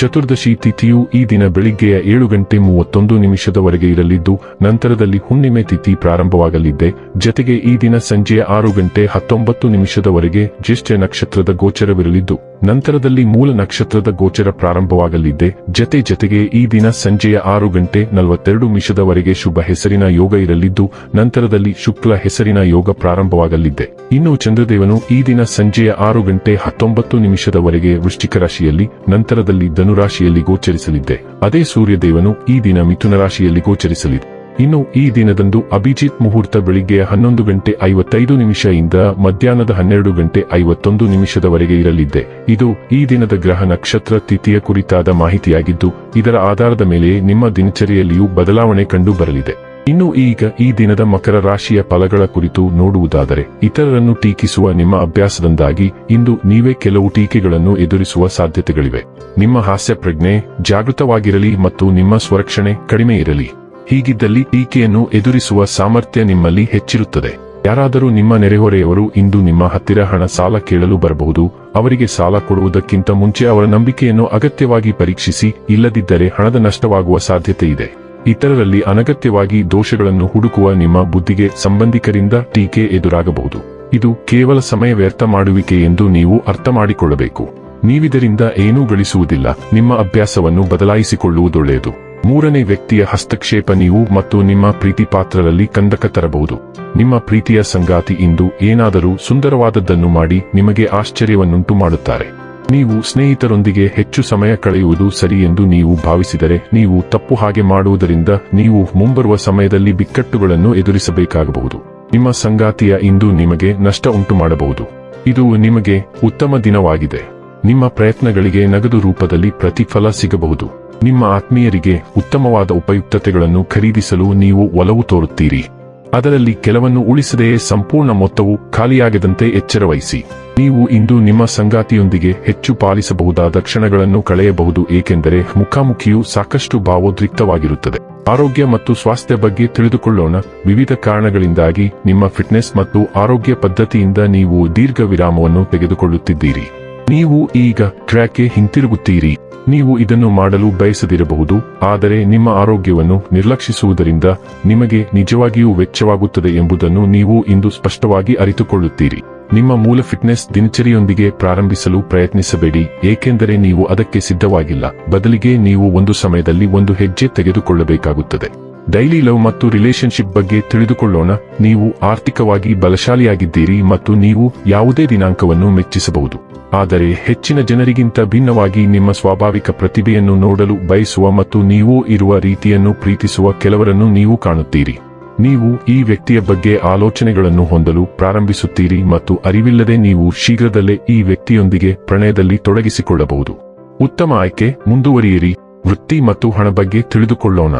ಚತುರ್ದಶಿ ತಿಥಿಯು ಈ ದಿನ ಬೆಳಿಗ್ಗೆಯ ಏಳು ಗಂಟೆ ಮೂವತ್ತೊಂದು ನಿಮಿಷದವರೆಗೆ ಇರಲಿದ್ದು, ನಂತರದಲ್ಲಿ ಹುಣ್ಣಿಮೆ ತಿಥಿ ಪ್ರಾರಂಭವಾಗಲಿದೆ ಜತೆಗೆ ಈ ದಿನ ಸಂಜೆಯ ಆರು ಗಂಟೆ ಹತ್ತೊಂಬತ್ತು ನಿಮಿಷದವರೆಗೆ ಜ್ಯೇಷ್ಠ ನಕ್ಷತ್ರದ ಗೋಚರವಿರಲಿದ್ದು. ನಂತರದಲ್ಲಿ ಮೂಲ ನಕ್ಷತ್ರದ ಗೋಚರ ಪ್ರಾರಂಭವಾಗಲಿದೆ. ಜತೆ ಜತೆಗೆ ಈ ದಿನ ಸಂಜೆಯ ಆರು ಗಂಟೆ ನಲವತ್ತೆರಡು ನಿಮಿಷದವರೆಗೆ ಶುಭ ಹೆಸರಿನ ಯೋಗ ಇರಲಿದ್ದು, ನಂತರದಲ್ಲಿ ಶುಕ್ಲ ಹೆಸರಿನ ಯೋಗ ಪ್ರಾರಂಭವಾಗಲಿದ್ದೆ ಇನ್ನು ಚಂದ್ರದೇವನು ಈ ದಿನ ಸಂಜೆಯ ಆರು ಗಂಟೆ ಹತ್ತೊಂಬತ್ತು ನಿಮಿಷದವರೆಗೆ ವೃಶ್ಚಿಕ ರಾಶಿಯಲ್ಲಿ, ನಂತರದಲ್ಲಿ ಧನುರಾಶಿಯಲ್ಲಿ ಗೋಚರಿಸಲಿದ್ದೆ ಅದೇ ಸೂರ್ಯದೇವನು ಈ ದಿನ ಮಿಥುನ ರಾಶಿಯಲ್ಲಿ ಗೋಚರಿಸಲಿದೆ. ಇನ್ನು ಈ ದಿನದಂದು ಅಭಿಜಿತ್ ಮುಹೂರ್ತ ಬೆಳಿಗ್ಗೆ ಹನ್ನೊಂದು ಗಂಟೆ ಐವತ್ತೈದು ನಿಮಿಷದಿಂದ ಮಧ್ಯಾಹ್ನದ ಹನ್ನೆರಡು ಗಂಟೆ ಐವತ್ತೊಂದು ನಿಮಿಷದವರೆಗೆ ಇರಲಿದೆ. ಇದು ಈ ದಿನದ ಗ್ರಹ ನಕ್ಷತ್ರ ತಿಥಿಯ ಕುರಿತಾದ ಮಾಹಿತಿಯಾಗಿದ್ದು, ಇದರ ಆಧಾರದ ಮೇಲೆ ನಿಮ್ಮ ದಿನಚರಿಯಲ್ಲಿಯೂ ಬದಲಾವಣೆ ಕಂಡು ಬರಲಿದೆ ಇನ್ನು ಈಗ ಈ ದಿನದ ಮಕರ ರಾಶಿಯ ಫಲಗಳ ಕುರಿತು ನೋಡುವುದಾದರೆ, ಇತರರನ್ನು ಟೀಕಿಸುವ ನಿಮ್ಮ ಅಭ್ಯಾಸದಿಂದಾಗಿ ಇಂದು ನೀವೇ ಕೆಲವು ಟೀಕೆಗಳನ್ನು ಎದುರಿಸುವ ಸಾಧ್ಯತೆಗಳಿವೆ. ನಿಮ್ಮ ಹಾಸ್ಯ ಪ್ರಜ್ಞೆ ಜಾಗೃತವಾಗಿರಲಿ ಮತ್ತು ನಿಮ್ಮ ಸ್ವರಕ್ಷಣೆ ಕಡಿಮೆ ಇರಲಿ. ಹೀಗಿದ್ದಲ್ಲಿ ಟೀಕೆಯನ್ನು ಎದುರಿಸುವ ಸಾಮರ್ಥ್ಯ ನಿಮ್ಮಲ್ಲಿ ಹೆಚ್ಚಿರುತ್ತದೆ. ಯಾರಾದರೂ ನಿಮ್ಮ ನೆರೆಹೊರೆಯವರು ಇಂದು ನಿಮ್ಮ ಹತ್ತಿರ ಹಣ ಸಾಲ ಕೇಳಲು ಬರಬಹುದು, ಅವರಿಗೆ ಸಾಲ ಕೊಡುವುದಕ್ಕಿಂತ ಮುಂಚೆ ಅವರ ನಂಬಿಕೆಯನ್ನು ಅಗತ್ಯವಾಗಿ ಪರೀಕ್ಷಿಸಿ, ಇಲ್ಲದಿದ್ದರೆ ಹಣದ ನಷ್ಟವಾಗುವ ಸಾಧ್ಯತೆ ಇದೆ ಇತರರಲ್ಲಿ ಅನಗತ್ಯವಾಗಿ ದೋಷಗಳನ್ನು ಹುಡುಕುವ ನಿಮ್ಮ ಬುದ್ಧಿಗೆ ಸಂಬಂಧಿಕರಿಂದ ಟೀಕೆ ಎದುರಾಗಬಹುದು. ಇದು ಕೇವಲ ಸಮಯ ವ್ಯರ್ಥ ಮಾಡುವಿಕೆ ಎಂದು ನೀವು ಅರ್ಥ ಮಾಡಿಕೊಳ್ಳಬೇಕು ನೀವಿದರಿಂದ ಏನೂ ಗಳಿಸುವುದಿಲ್ಲ. ನಿಮ್ಮ ಅಭ್ಯಾಸವನ್ನು ಬದಲಾಯಿಸಿಕೊಳ್ಳುವುದೊಳ್ಳೆಯದು ಮೂರನೇ ವ್ಯಕ್ತಿಯ ಹಸ್ತಕ್ಷೇಪ ನೀವು ಮತ್ತು ನಿಮ್ಮ ಪ್ರೀತಿ ಪಾತ್ರರಲ್ಲಿ ಕಂದಕ ತರಬಹುದು. ನಿಮ್ಮ ಪ್ರೀತಿಯ ಸಂಗಾತಿ ಇಂದು ಏನಾದರೂ ಸುಂದರವಾದದ್ದನ್ನು ಮಾಡಿ ನಿಮಗೆ ಆಶ್ಚರ್ಯವನ್ನುಂಟು ಮಾಡುತ್ತಾರೆ. ನೀವು ಸ್ನೇಹಿತರೊಂದಿಗೆ ಹೆಚ್ಚು ಸಮಯ ಕಳೆಯುವುದು ಸರಿ ಎಂದು ನೀವು ಭಾವಿಸಿದರೆ ನೀವು ತಪ್ಪು ಹಾಗೆ ಮಾಡುವುದರಿಂದ ನೀವು ಮುಂಬರುವ ಸಮಯದಲ್ಲಿ ಬಿಕ್ಕಟ್ಟುಗಳನ್ನು ಎದುರಿಸಬೇಕಾಗಬಹುದು. ನಿಮ್ಮ ಸಂಗಾತಿಯ ಇಂದು ನಿಮಗೆ ನಷ್ಟ ಉಂಟು ಮಾಡಬಹುದು. ಇದು ನಿಮಗೆ ಉತ್ತಮ ದಿನವಾಗಿದೆ. ನಿಮ್ಮ ಪ್ರಯತ್ನಗಳಿಗೆ ನಗದು ರೂಪದಲ್ಲಿ ಪ್ರತಿಫಲ ಸಿಗಬಹುದು. ನಿಮ್ಮ ಆತ್ಮೀಯರಿಗೆ ಉತ್ತಮವಾದ ಉಪಯುಕ್ತತೆಗಳನ್ನು ಖರೀದಿಸಲು ನೀವು ಒಲವು ತೋರುತ್ತೀರಿ. ಅದರಲ್ಲಿ ಕೆಲವನ್ನು ಉಳಿಸದೆಯೇ ಸಂಪೂರ್ಣ ಮೊತ್ತವು ಖಾಲಿಯಾಗದಂತೆ ಎಚ್ಚರವಹಿಸಿ. ನೀವು ಇಂದು ನಿಮ್ಮ ಸಂಗಾತಿಯೊಂದಿಗೆ ಹೆಚ್ಚು ಪಾಲಿಸಬಹುದಾದ ಕ್ಷಣಗಳನ್ನು ಕಳೆಯಬಹುದು ಏಕೆಂದರೆ ಮುಖಾಮುಖಿಯು ಸಾಕಷ್ಟು ಭಾವೋದ್ರಿಕ್ತವಾಗಿರುತ್ತದೆ. ಆರೋಗ್ಯ ಮತ್ತು ಸ್ವಾಸ್ಥ್ಯ ಬಗ್ಗೆ ತಿಳಿದುಕೊಳ್ಳೋಣ. ವಿವಿಧ ಕಾರಣಗಳಿಂದಾಗಿ ನಿಮ್ಮ ಫಿಟ್ನೆಸ್ ಮತ್ತು ಆರೋಗ್ಯ ಪದ್ಧತಿಯಿಂದ ನೀವು ದೀರ್ಘ ವಿರಾಮವನ್ನು ತೆಗೆದುಕೊಳ್ಳುತ್ತಿದ್ದೀರಿ. ನೀವು ಈಗ ಟ್ರ್ಯಾಕ್ಗೆ ಹಿಂತಿರುಗುತ್ತೀರಿ. ನೀವು ಇದನ್ನು ಮಾಡಲು ಬಯಸದಿರಬಹುದು, ಆದರೆ ನಿಮ್ಮ ಆರೋಗ್ಯವನ್ನು ನಿರ್ಲಕ್ಷಿಸುವುದರಿಂದ ನಿಮಗೆ ನಿಜವಾಗಿಯೂ ವೆಚ್ಚವಾಗುತ್ತದೆ ಎಂಬುದನ್ನು ನೀವು ಇಂದು ಸ್ಪಷ್ಟವಾಗಿ ಅರಿತುಕೊಳ್ಳುತ್ತೀರಿ. ನಿಮ್ಮ ಮೂಲ ಫಿಟ್ನೆಸ್ ದಿನಚರಿಯೊಂದಿಗೆ ಪ್ರಾರಂಭಿಸಲು ಪ್ರಯತ್ನಿಸಬೇಡಿ, ಏಕೆಂದರೆ ನೀವು ಅದಕ್ಕೆ ಸಿದ್ಧವಾಗಿಲ್ಲ. ಬದಲಿಗೆ ನೀವು ಒಂದು ಸಮಯದಲ್ಲಿ ಒಂದು ಹೆಜ್ಜೆ ತೆಗೆದುಕೊಳ್ಳಬೇಕಾಗುತ್ತದೆ. ಡೈಲಿ ಲವ್ ಮತ್ತು ರಿಲೇಶನ್ಶಿಪ್ ಬಗ್ಗೆ ತಿಳಿದುಕೊಳ್ಳೋಣ. ನೀವು ಆರ್ಥಿಕವಾಗಿ ಬಲಶಾಲಿಯಾಗಿದ್ದೀರಿ ಮತ್ತು ನೀವು ಯಾವುದೇ ದಿನಾಂಕವನ್ನು ಮೆಚ್ಚಿಸಬಹುದು. ಆದರೆ ಹೆಚ್ಚಿನ ಜನರಿಗಿಂತ ಭಿನ್ನವಾಗಿ ನಿಮ್ಮ ಸ್ವಾಭಾವಿಕ ಪ್ರತಿಭೆಯನ್ನು ನೋಡಲು ಬಯಸುವ ಮತ್ತು ನೀವು ಇರುವ ರೀತಿಯನ್ನು ಪ್ರೀತಿಸುವ ಕೆಲವರನ್ನು ನೀವು ಕಾಣುತ್ತೀರಿ. ನೀವು ಈ ವ್ಯಕ್ತಿಯ ಬಗ್ಗೆ ಆಲೋಚನೆಗಳನ್ನು ಹೊಂದಲು ಪ್ರಾರಂಭಿಸುತ್ತೀರಿ ಮತ್ತು ಅರಿವಿಲ್ಲದೆ ನೀವು ಶೀಘ್ರದಲ್ಲೇ ಈ ವ್ಯಕ್ತಿಯೊಂದಿಗೆ ಪ್ರಣಯದಲ್ಲಿ ತೊಡಗಿಸಿಕೊಳ್ಳಬಹುದು. ಉತ್ತಮ ಆಯ್ಕೆ, ಮುಂದುವರಿಯಿರಿ. ವೃತ್ತಿ ಮತ್ತು ಹಣ ಬಗ್ಗೆ ತಿಳಿದುಕೊಳ್ಳೋಣ.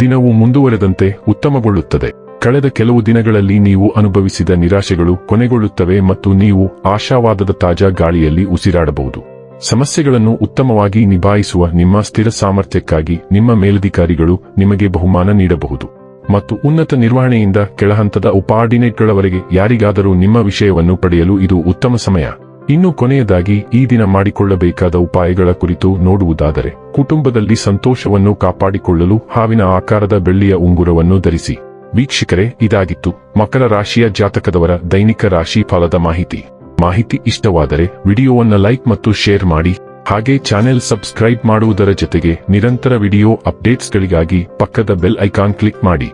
ದಿನವು ಮುಂದುವರೆದಂತೆ ಉತ್ತಮಗೊಳ್ಳುತ್ತದೆ. ಕಳೆದ ಕೆಲವು ದಿನಗಳಲ್ಲಿ ನೀವು ಅನುಭವಿಸಿದ ನಿರಾಶೆಗಳು ಕೊನೆಗೊಳ್ಳುತ್ತವೆ ಮತ್ತು ನೀವು ಆಶಾವಾದದ ತಾಜಾ ಗಾಳಿಯಲ್ಲಿ ಉಸಿರಾಡಬಹುದು. ಸಮಸ್ಯೆಗಳನ್ನು ಉತ್ತಮವಾಗಿ ನಿಭಾಯಿಸುವ ನಿಮ್ಮ ಸ್ಥಿರ ಸಾಮರ್ಥ್ಯಕ್ಕಾಗಿ ನಿಮ್ಮ ಮೇಲಧಿಕಾರಿಗಳು ನಿಮಗೆ ಬಹುಮಾನ ನೀಡಬಹುದು. ಮತ್ತು ಉನ್ನತ ನಿರ್ವಹಣೆಯಿಂದ ಕೆಳಹಂತದ ಉಪಾರ್ಡಿನೇಟ್ಗಳವರೆಗೆ ಯಾರಿಗಾದರೂ ನಿಮ್ಮ ವಿಷಯವನ್ನು ಪಡೆಯಲು ಇದು ಉತ್ತಮ ಸಮಯ. ಇನ್ನು ಕೊನೆಯದಾಗಿ ಈ ದಿನ ಮಾಡಿಕೊಳ್ಳಬೇಕಾದ ಉಪಾಯಗಳ ಕುರಿತು ನೋಡುವುದಾದರೆ, ಕುಟುಂಬದಲ್ಲಿ ಸಂತೋಷವನ್ನು ಕಾಪಾಡಿಕೊಳ್ಳಲು ಹಾವಿನ ಆಕಾರದ ಬೆಳ್ಳಿಯ ಉಂಗುರವನ್ನು ಧರಿಸಿ. ವೀಕ್ಷಕರೇ, ಇದಾಗಿತ್ತು ಮಕರ ರಾಶಿಯ ಜಾತಕದವರ ದೈನಿಕ ರಾಶಿ ಫಲದ ಮಾಹಿತಿ. ಮಾಹಿತಿ ಇಷ್ಟವಾದರೆ ವಿಡಿಯೋವನ್ನ ಲೈಕ್ ಮತ್ತು ಶೇರ್ ಮಾಡಿ, ಹಾಗೆ ಚಾನೆಲ್ ಸಬ್ಸ್ಕ್ರೈಬ್ ಮಾಡುವುದರ ಜೊತೆಗೆ ನಿರಂತರ ವಿಡಿಯೋ ಅಪ್ಡೇಟ್ಸ್ಗಳಿಗಾಗಿ ಪಕ್ಕದ ಬೆಲ್ ಐಕಾನ್ ಕ್ಲಿಕ್ ಮಾಡಿ.